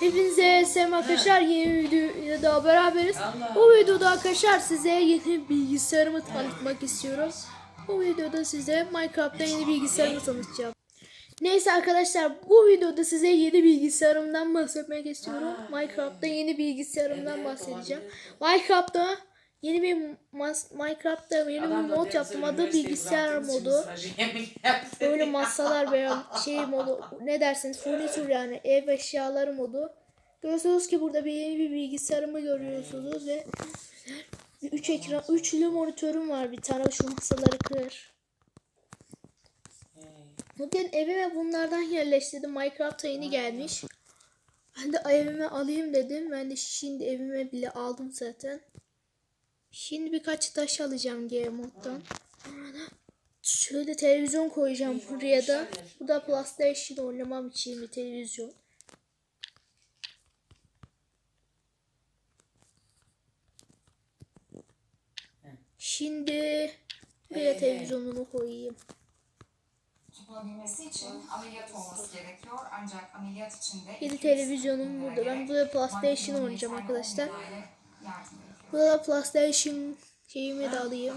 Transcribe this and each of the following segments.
Hepinize selam arkadaşlar. Yeni videoda daha beraberiz. Bu videoda arkadaşlar size yeni bilgisayarımı tanıtmak istiyorum. Bu videoda size Minecraft'ta yeni bilgisayarımı tanıtacağım. Neyse arkadaşlar bu videoda size yeni bilgisayarımdan bahsetmek istiyorum. Minecraft'ta yeni bilgisayarımdan bahsedeceğim. Minecraft'ta yeni bir Minecraft'ta yeni bir mod yaptım. Adı bilgisayar modu. Böyle masalar veya şey modu ne dersiniz furniture yani ev eşyaları modu. Görüyorsunuz ki burada bir yeni bir bilgisayarımı görüyorsunuz ve 3 ekran üçlü monitörüm var bir tane şu masaları kır. Bugün evime bunlardan yerleştirdim. Minecraft'a yeni gelmiş. Ben de evime alayım dedim. Ben de şimdi evime bile aldım zaten. Şimdi birkaç taş alacağım Game moddan. Şöyle televizyon koyacağım buraya da. Bu da PlayStation oynamam için bir televizyon. Şimdi buraya televizyonumu koyayım. Tutulabilmesi için ameliyat olması gerekiyor. Ancak ameliyat için de Yeni televizyonum burada. Ben burada PlayStation oynayacağım arkadaşlar. Burada da PlayStation şeyimi de alayım.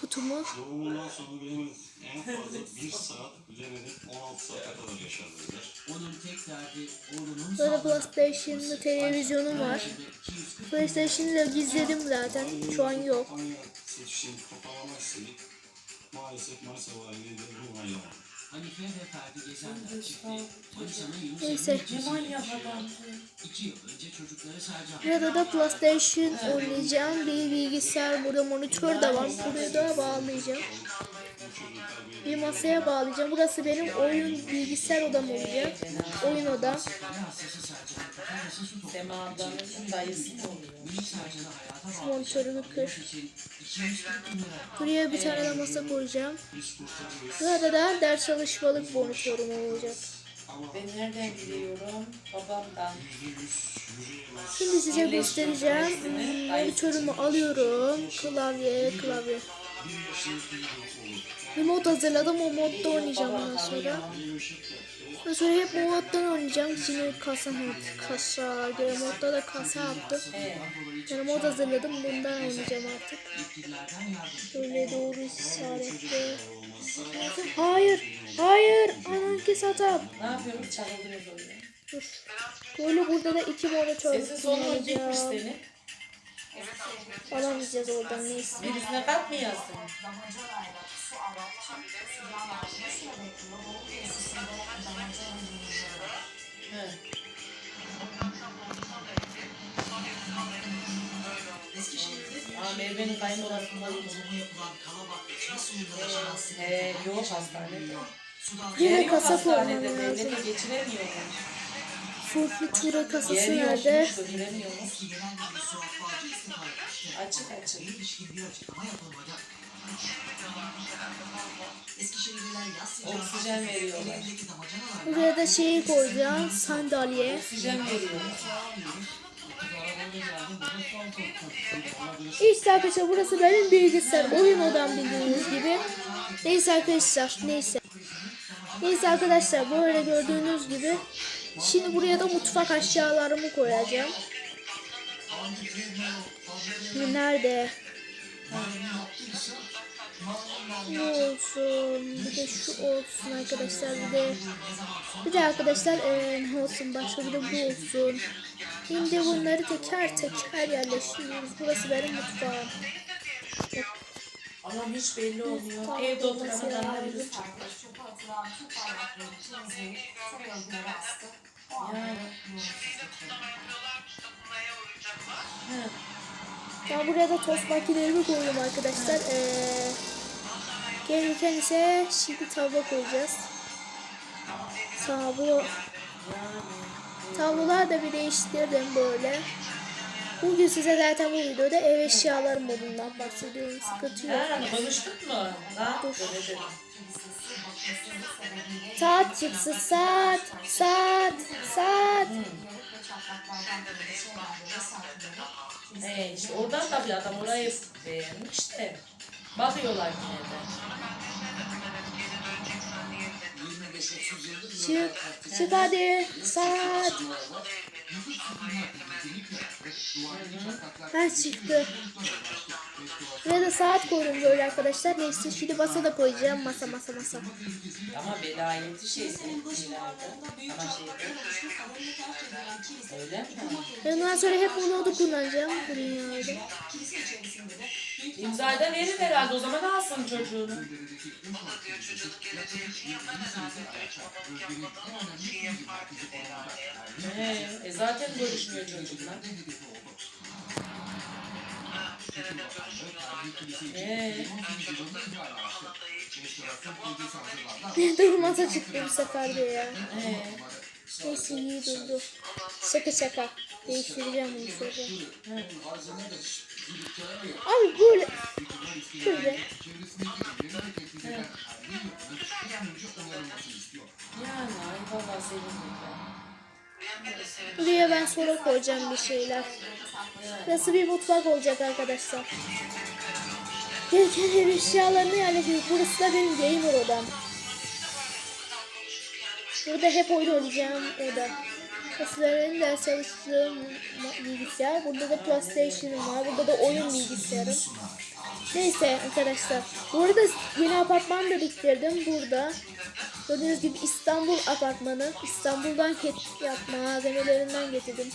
Kutumu. Doğumundan sonra benim en fazla 1 saat bilemedin 16 saate kadar yaşadılar. Onun tek derdi oğlunun Burada sağlığı. PlayStation'lı televizyonum var. PlayStation'ı da gizledim zaten. Şu an yok. Seçişini toparlamak istedik. Maalesef Mayıs valiliğinde bu ayrılamadı. Hanife ve Ferdi Gezenler çifti. Manisa'nın Yunus Neyse. Emre ilçesinde İki yıl önce çocukları Sercan. Burada da PlayStation oynayacağım. Bir bilgisayar burada monitör de var. Buraya da bağlayacağım. Bir masaya bağlayacağım. Burası benim oyun bilgisayar odam olacak. Oyun odam. Monitörümü kır. için 240 bin lira. Buraya bir tane de masa koyacağım. Burada da ders çalışmalık monitörüm olacak. Ben nereden biliyorum? Babamdan. %100 yüreğe bas. Şimdi size göstereceğim. Monitörümü alıyorum. Klavye, klavye. Bir mod hazırladım. O modda oynayacağım ondan sonra. Ondan sonra hep bu moddan oynayacağım. Şimdi kasa mod, kasa. Game modda da kasa yaptım. Yani mod hazırladım. Bundan oynayacağım artık. Şöyle doğru işaretle. Hayır. Hayır. Ananki satam. Ne yapıyoruz? Çakıldınız oluyor. Dur. Böyle burada da iki monitör Sesin sonuna gitmiş seni. Alamayacağız oradan neyse. Birisine var. He. Aa Merve'nin yaşanan He, yok hastanede. Yine Yeri yok kasa hastanede. koymam lazım. Devlete geçiremiyorlar. Full Futura kasası Yeri nerede? Açık açık. Oksijen veriyorlar. Buraya da şeyi koyacağım. Sandalye. Oksijen veriyorlar. İşte arkadaşlar burası benim bilgisayar. Oyun odam bildiğiniz gibi. Neyse arkadaşlar. Neyse. Neyse arkadaşlar böyle gördüğünüz gibi. Şimdi buraya da mutfak eşyalarımı koyacağım. Şimdi nerede? Bu olsun. Bir de şu olsun arkadaşlar. Bir de bir de arkadaşlar eee, ne olsun başka bir de bu olsun. Şimdi bunları teker teker yerleştiriyoruz. Burası benim mutfağım. Allah'ım hiç belli olmuyor. Evde oturan adamlar lazım. bilir. Çöpe atılan tüm bardakları temizleyip sarı örgüleri astı. O anda Yani. Ben buraya da tost makinelerimi koyuyorum arkadaşlar. Ee, gelirken ise şimdi tavla koyacağız. Tablo. Tablolar da bir değiştirdim böyle. Bugün size zaten bu videoda ev eşyaları modundan bahsediyorum. Sıkıntı yok. Ha, konuştuk mu? Dedin? Saat çıksın saat. Saat. Saat. mesafeleri He işte oradan tabii adam orayı beğenmiş de. Bakıyorlar yine de. Çık. Çık hadi. Saat. Ha çıktı. Buraya da saat koydum böyle arkadaşlar. Neyse şimdi masa da koyacağım. Masa masa masa. Ama velayeti ileride. Ama şeyde. Öyle mi? Ondan sonra hep bu modu kullanacağım dünyada. İmzayı da verir herhalde o zaman alsın çocuğunu. He, e zaten görüşmüyor çocuklar. Ee, Dur masa çıktı bu sefer de ya. ee. Neyse iyi durdu. Şaka şaka. Değiştireceğim bunu sonra. Abi böyle. Böyle. Yani ay valla sevindim ben. Buraya ben sonra koyacağım bir şeyler. Burası bir mutfak olacak arkadaşlar. Gereken ev eşyalarını yerleştirdik. Burası da benim gamer odam. Burada hep oyun oynayacağım oda. Benim ders çalıştığım bilgisayar. Burada da PlayStation'ım var. Burada da oyun bilgisayarım. Neyse arkadaşlar. Bu arada yeni apartman da diktirdim burada. Gördüğünüz gibi İstanbul apartmanı. İstanbul'dan ket- yapma malzemelerinden getirdim.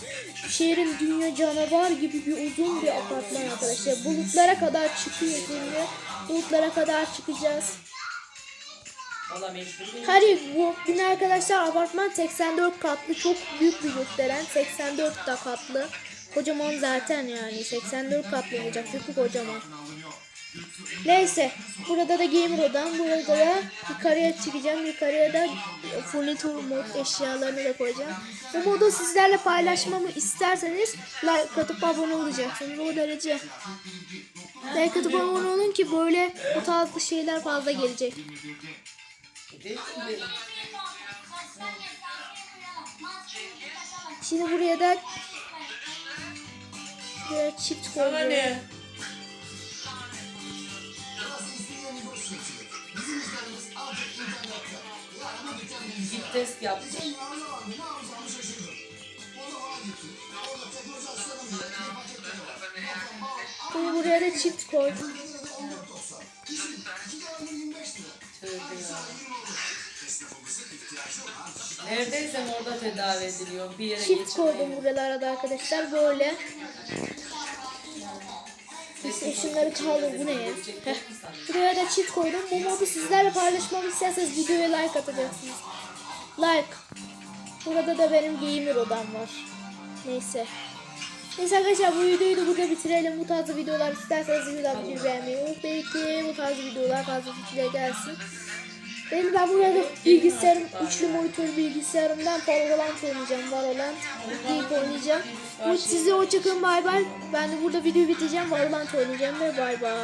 Şehrin dünya canavar gibi bir uzun bir apartman arkadaşlar. Bulutlara kadar çıkıyor dünya. Bulutlara kadar çıkacağız. Valla mecbur bu bina arkadaşlar apartman 84 katlı çok büyük bir gösteren 84 da katlı. Kocaman zaten yani 84 katlı olacak çünkü kocaman. Neyse burada da gamer odam burada da yukarıya çıkacağım yukarıya da furniture mod eşyalarını da koyacağım. Bu modu sizlerle paylaşmamı isterseniz like atıp abone olacaksınız o derece. Like atıp abone olun ki böyle bu tarzda şeyler fazla gelecek. Şimdi buraya da buraya çift Sana koyuyorum. ne? Git test yaptım. Şimdi buraya da çift koydum. Neredeysen orada tedavi ediliyor. Bir yere Çift koydum buralara da arkadaşlar böyle. Neyse şunları kaldır bu ne ya? Heh. Buraya da çift koydum. Bu modu sizlerle paylaşmamı isterseniz videoya like atacaksınız. Like. Burada da benim gamer odam var. Neyse. Neyse arkadaşlar bu videoyu da burada bitirelim. Bu tarz videolar isterseniz videoyu beğenmeyi unutmayın ki bu tarz videolar fazla fikirler gelsin. Benim ben burada bilgisayarım, üçlü monitör bilgisayarımdan Valorant oynayacağım. Valorant League oynayacağım. Bu size hoşçakalın bay bay. Ben de burada videoyu bitireceğim. Valorant oynayacağım ve bay bay.